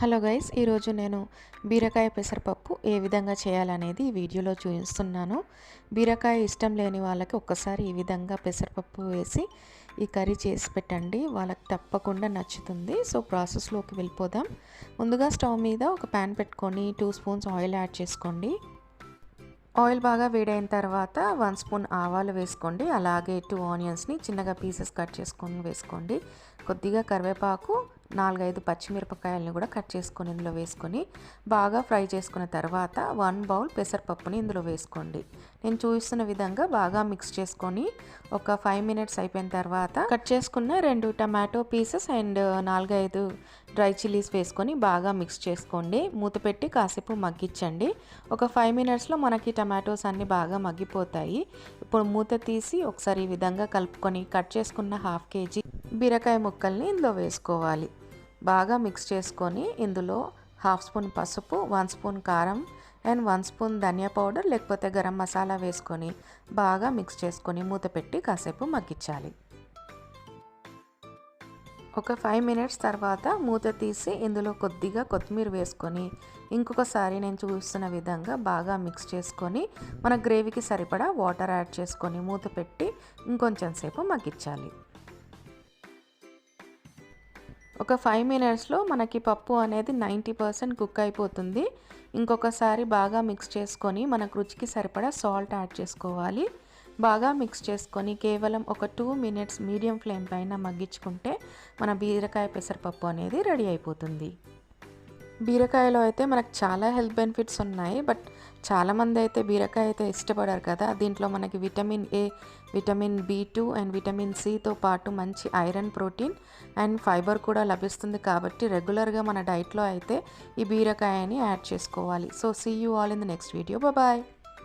Hello guys ఈరోజు నేను బీరకాయ పెసరపప్పు ఏ విధంగా చేయాలనేది వీడియోలో చూపిస్తున్నాను బీరకాయ ఇష్టం లేని వాళ్ళకి ఒక్కసారి ఈ విధంగా పెసరపప్పు వేసి ఈ కర్రీ చేసి పెట్టండి. వాళ్ళకి తప్పకుండా నచ్చుతుంది. సో ప్రాసెస్లోకి వెళ్ళిపోదాం. ముందుగా స్టవ్ మీద ఒక ప్యాన్ పెట్టుకొని టూ స్పూన్స్ ఆయిల్ యాడ్ చేసుకోండి. ఆయిల్ బాగా వేడైన తర్వాత వన్ స్పూన్ ఆవాలు వేసుకోండి. అలాగే టూ ఆనియన్స్ని చిన్నగా పీసెస్ కట్ చేసుకొని వేసుకోండి. కొద్దిగా కరివేపాకు నాలుగైదు పచ్చిమిరపకాయలను కూడా కట్ చేసుకొని ఇందులో వేసుకొని బాగా ఫ్రై చేసుకున్న తర్వాత వన్ బౌల్ పెసరపప్పుని ఇందులో వేసుకోండి. నేను చూపిస్తున్న విధంగా బాగా మిక్స్ చేసుకొని ఒక ఫైవ్ మినిట్స్ అయిపోయిన తర్వాత కట్ చేసుకున్న రెండు టమాటో పీసెస్ అండ్ నాలుగైదు డ్రై చిల్లీస్ వేసుకొని బాగా మిక్స్ చేసుకోండి. మూత పెట్టి కాసేపు మగ్గించండి. ఒక ఫైవ్ మినిట్స్లో మనకి టమాటోస్ అన్నీ బాగా మగ్గిపోతాయి. ఇప్పుడు మూత తీసి ఒకసారి ఈ విధంగా కలుపుకొని కట్ చేసుకున్న హాఫ్ కేజీ బీరకాయ ముక్కల్ని ఇందులో వేసుకోవాలి. బాగా మిక్స్ చేసుకొని ఇందులో హాఫ్ స్పూన్ పసుపు వన్ స్పూన్ కారం అండ్ వన్ స్పూన్ ధనియా పౌడర్ లేకపోతే గరం మసాలా వేసుకొని బాగా మిక్స్ చేసుకొని మూత పెట్టి కాసేపు మగ్గించాలి. ఒక ఫైవ్ మినిట్స్ తర్వాత మూత తీసి ఇందులో కొద్దిగా కొత్తిమీర వేసుకొని ఇంకొకసారి నేను చూస్తున్న విధంగా బాగా మిక్స్ చేసుకొని మన గ్రేవీకి సరిపడా వాటర్ యాడ్ చేసుకొని మూత పెట్టి ఇంకొంచెం సేపు మగ్గించాలి. ఒక ఫైవ్ మినిట్స్లో మనకి పప్పు అనేది నైంటీ పర్సెంట్ కుక్ అయిపోతుంది. ఇంకొకసారి బాగా మిక్స్ చేసుకొని మనకు రుచికి సరిపడా సాల్ట్ యాడ్ చేసుకోవాలి. బాగా మిక్స్ చేసుకొని కేవలం ఒక టూ మినిట్స్ మీడియం ఫ్లేమ్ పైన మగ్గించుకుంటే మన బీరకాయ పెసరపప్పు అనేది రెడీ అయిపోతుంది. బీరకాయలో అయితే మనకు చాలా హెల్త్ బెనిఫిట్స్ ఉన్నాయి బట్ చాలామంది అయితే బీరకాయ అయితే ఇష్టపడారు కదా. దీంట్లో మనకి vitamin A vitamin B two and vitamin సితో పాటు మంచి ఐరన్ ప్రోటీన్ అండ్ ఫైబర్ కూడా లభిస్తుంది కాబట్టి రెగ్యులర్గా మన డైట్లో అయితే ఈ బీరకాయని యాడ్ చేసుకోవాలి. So see you all in the next video bye